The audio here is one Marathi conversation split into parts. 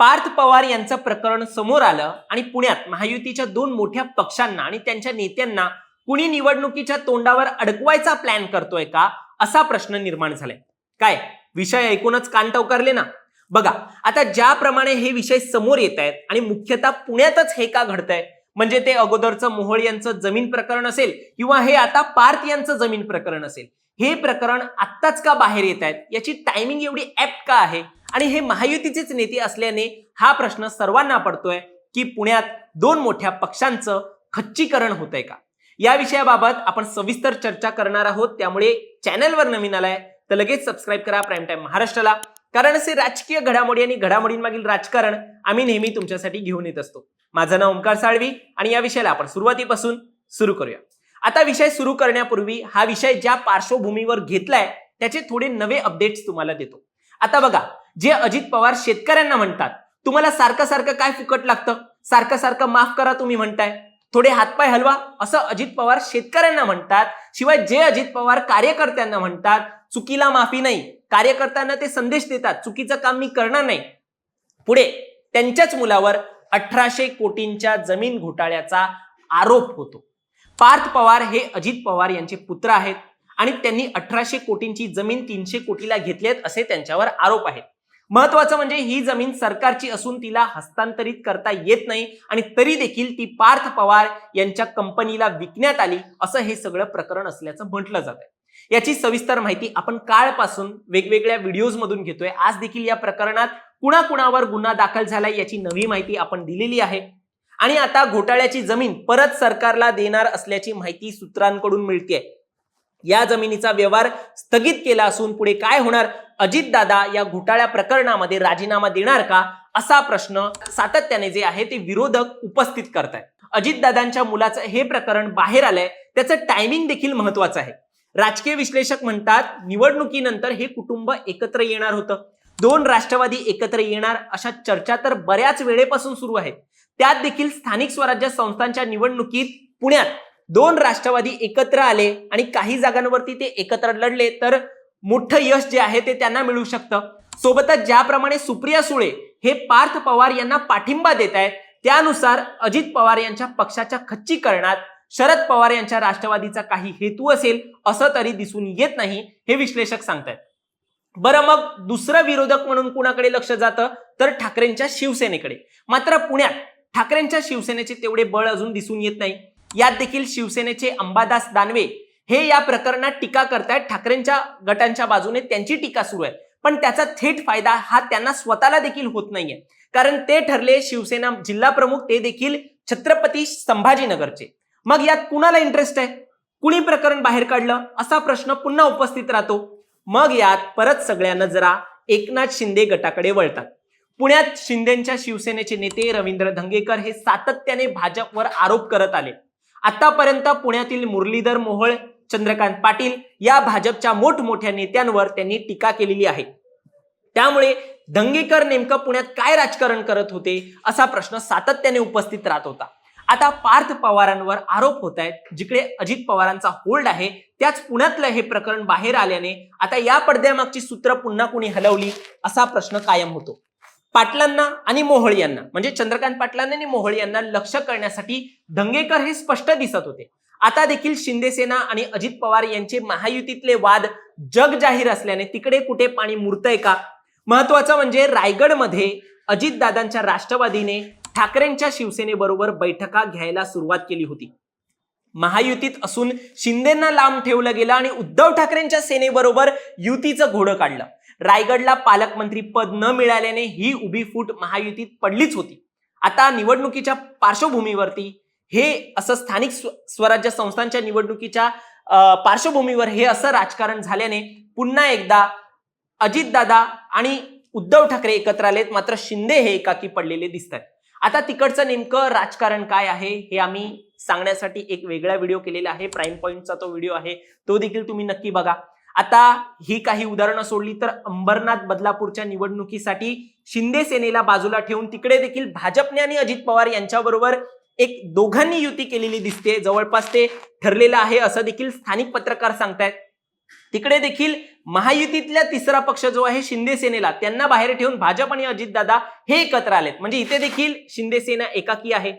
पार्थ पवार यांचं प्रकरण समोर आलं आणि पुण्यात महायुतीच्या दोन मोठ्या पक्षांना आणि त्यांच्या नेत्यांना कुणी निवडणुकीच्या तोंडावर अडकवायचा प्लॅन करतोय का असा प्रश्न निर्माण झालाय. काय? विषय ऐकूनच कान टवकारले ना? बघा आता ज्याप्रमाणे हे विषय समोर येत आहेत आणि मुख्यतः पुण्यातच हे का घडतंय? म्हणजे ते अगोदरचं मोहोळ यांचं जमीन प्रकरण असेल किंवा हे आता पार्थ यांचं जमीन प्रकरण असेल. हे प्रकरण आत्ताच का बाहेर येत आहेत? याची टायमिंग एवढी ऍप्ट का आहे? आणि हे महायुतीचेच नेते असल्याने हा प्रश्न सर्वांना पडतोय की पुण्यात दोन मोठ्या पक्षांचं खच्चीकरण होतंय का? या विषयाबाबत आपण सविस्तर चर्चा करणार आहोत. त्यामुळे चॅनलवर नवीन आलाय तर लगेच सबस्क्राईब करा. प्राईम टाईम महाराष्ट्राला. कारण असे राजकीय घडामोडी आणि घडामोडींमागील राजकारण आम्ही नेहमी तुमच्यासाठी घेऊन येत असतो. माझं नाव ओंकार साळवी आणि या विषयाला आपण सुरुवातीपासून सुरू करूया. आता विषय सुरू करण्यापूर्वी हा विषय ज्या पार्श्वभूमीवर घेतलाय त्याचे थोडे नवे अपडेट्स तुम्हाला देतो. आता बघा जे अजित पवार शेतकऱ्यांना म्हणतात तुम्हाला सारखं सारखं काय फुकट लागतं? सारखं सारखं माफ करा तुम्ही म्हणताय. थोडे हातपाय हलवा असं अजित पवार शेतकऱ्यांना म्हणतात शिवाय जे अजित पवार कार्यकर्त्यांना म्हणतात चुकीला माफी नाही. कार्यकर्त्यांना ते संदेश देतात चुकीचं काम मी करणार नाही. पुढे त्यांच्याच मुलावर अठराशे कोटींच्या जमीन घोटाळ्याचा आरोप होतो. पार्थ पवार हे अजित पवार यांचे पुत्र आहेत आणि त्यांनी अठराशे कोटींची जमीन तीनशे कोटीला घेतली आहेत असे त्यांच्यावर आरोप आहेत. महत्वाचं म्हणजे ही जमीन सरकारची असून तिला हस्तांतरित करता येत नाही आणि तरी देखील ती पार्थ पवार यांच्या कंपनीला विकण्यात आली असं हे सगळं प्रकरण असल्याचं म्हटलं जात आहे याची सविस्तर माहिती आपण काळपासून वेगवेगळ्या व्हिडिओज मधून घेतोय. आज देखील या प्रकरणात कुणाकुणावर गुन्हा दाखल झालाय याची नवी माहिती आपण दिलेली आहे. आणि आता घोटाळ्याची जमीन परत सरकारला देणार असल्याची माहिती सूत्रांकडून मिळते या जमिनीचा व्यवहार स्थगित केला असून पुढे काय होणार? अजितदादा या घोटाळ्या प्रकरणामध्ये राजीनामा देणार का? असा प्रश्न सातत्याने जे आहे ते विरोधक उपस्थित करतायत. अजितदादांच्या मुलाचं हे प्रकरण बाहेर आलंय. त्याचं टायमिंग देखील महत्वाचं आहे. राजकीय विश्लेषक म्हणतात निवडणुकीनंतर हे कुटुंब एकत्र येणार होतं. दोन राष्ट्रवादी एकत्र येणार अशा चर्चा तर बऱ्याच वेळेपासून सुरू आहेत. त्यात देखील स्थानिक स्वराज्य संस्थांच्या निवडणुकीत पुण्यात दोन राष्ट्रवादी एकत्र आले आणि काही जागांवरती ते एकत्र लढले. तर मोठं यश जे आहे ते त्यांना मिळू शकतं. सोबतच ज्याप्रमाणे सुप्रिया सुळे हे पार्थ पवार यांना पाठिंबा देत आहेत त्यानुसार अजित पवार यांच्या पक्षाच्या खच्चीकरणात शरद पवार यांच्या राष्ट्रवादीचा काही हेतू असेल असं तरी दिसून येत नाही हे विश्लेषक सांगतायत. बरं मग दुसरं विरोधक म्हणून कुणाकडे लक्ष जातं? तर ठाकरेंच्या शिवसेनेकडे. मात्र पुण्यात ठाकरेंच्या शिवसेनेचे तेवढे बळ अजून दिसून येत नाही. यात देखील शिवसेनेचे अंबादास दानवे हे या प्रकरणात टीका करतायत. ठाकरेंच्या गटांच्या बाजूने त्यांची टीका सुरू आहे. पण त्याचा थेट फायदा हा त्यांना स्वतःला देखील होत नाहीये. कारण ते ठरले शिवसेना जिल्हा प्रमुख ते देखील छत्रपती संभाजीनगरचे. मग यात कुणाला इंटरेस्ट आहे? कुणी प्रकरण बाहेर काढलं? असा प्रश्न पुन्हा उपस्थित राहतो. मग यात परत सगळ्यांना जरा एकनाथ शिंदे गटाकडे वळतात. पुण्यात शिंदेच्या शिवसेनेचे नेते रवींद्र धंगेकर हे सातत्याने भाजपवर आरोप करत आले. आतापर्यंत पुण्यातील मुरलीधर मोहोळ चंद्रकांत पाटील या भाजपच्या मोठमोठ्या नेत्यांवर त्यांनी टीका केलेली आहे. त्यामुळे दंगेकर नेमकं पुण्यात काय राजकारण करत होते असा प्रश्न सातत्याने उपस्थित राहत होता. आता पार्थ पवारांवर आरोप होत आहेत जिकडे अजित पवारांचा होल्ड आहे त्याच पुण्यातलं हे प्रकरण बाहेर आल्याने आता या पडद्यामागची सूत्र पुन्हा कुणी हलवली असा प्रश्न कायम होतो. पाटलांना आणि मोहोळ यांना म्हणजे चंद्रकांत पाटलांना आणि मोहोळ यांना लक्ष करण्यासाठी दंगेकर हे स्पष्ट दिसत होते. आता देखील शिंदेसेना आणि अजित पवार यांचे महायुतीतले वाद जग जाहीर असल्याने तिकडे कुठे पाणी मुरतंय का? महत्वाचं म्हणजे रायगडमध्ये अजितदादांच्या राष्ट्रवादीने ठाकरेंच्या शिवसेनेबरोबर बैठका घ्यायला सुरुवात केली होती. महायुतीत असून शिंदेना लांब ठेवलं गेलं आणि उद्धव ठाकरेंच्या सेनेबरोबर युतीचं घोडं काढलं. रायगडला पालकमंत्री पद न मिळाल्याने ही उभी फूट महायुतीत पडलीच होती. आता निवडणुकीच्या पार्श्वभूमीवरती हे असं स्थानिक स्व- स्वराज्य संस्थांच्या निवडणुकीच्या पार्श्वभूमीवर हे असं राजकारण झाल्याने पुन्हा एकदा अजितदादा आणि उद्धव ठाकरे एकत्र आलेत मात्र शिंदे हे एकाकी पडलेले दिसत आहेत आता तिकडचं नेमकं राजकारण काय आहे हे आम्ही सांगण्यासाठी एक वेगळा व्हिडिओ केलेला आहे. प्राईम पॉईंटचा तो व्हिडिओ आहे. तो देखील तुम्ही नक्की बघा. आता ही काही उदाहरणं सोडली तर अंबरनाथ बदलापूरच्या निवडणुकीसाठी शिंदे सेनेला बाजूला ठेवून तिकडे देखील भाजपने आणि अजित पवार यांच्याबरोबर एक दोघांनी युती केलेली दिसते जवळपास ते ठरलेलं आहे असं देखील स्थानिक पत्रकार सांगतायत. तिकडे देखील महायुतीतल्या तिसरा पक्ष जो आहे शिंदे सेनेला त्यांना बाहेर ठेवून भाजप आणि अजितदादा हे एकत्र आलेत. म्हणजे इथे देखील शिंदे सेना एकाकी आहे.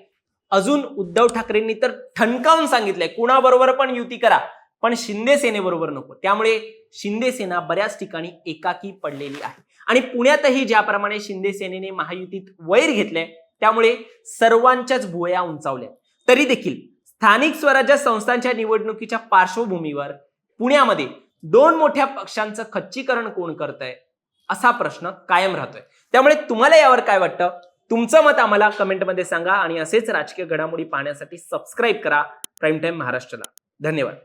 अजून उद्धव ठाकरेंनी तर ठणकावून सांगितलंय कुणाबरोबर पण युती करा. पण शिंदे सेनेबरोबर नको. त्यामुळे शिंदे सेना बऱ्याच ठिकाणी एकाकी पडलेली आहे. आणि पुण्यातही ज्याप्रमाणे शिंदे सेनेने महायुतीत वैर घेतले त्यामुळे सर्वांच्याच भुवया उंचावल्या तरी देखील स्थानिक स्वराज्य संस्थांच्या निवडणुकीच्या पार्श्वभूमीवर पुण्यामध्ये दोन मोठ्या पक्षांचं खच्चीकरण कोण करतंय असा प्रश्न कायम राहतोय. त्यामुळे तुम्हाला यावर काय वाटतं? तुमचं मत आम्हाला कमेंटमध्ये सांगा आणि असेच राजकीय घडामोडी पाहण्यासाठी सबस्क्राईब करा. प्राईम टाइम महाराष्ट्राला. धन्यवाद.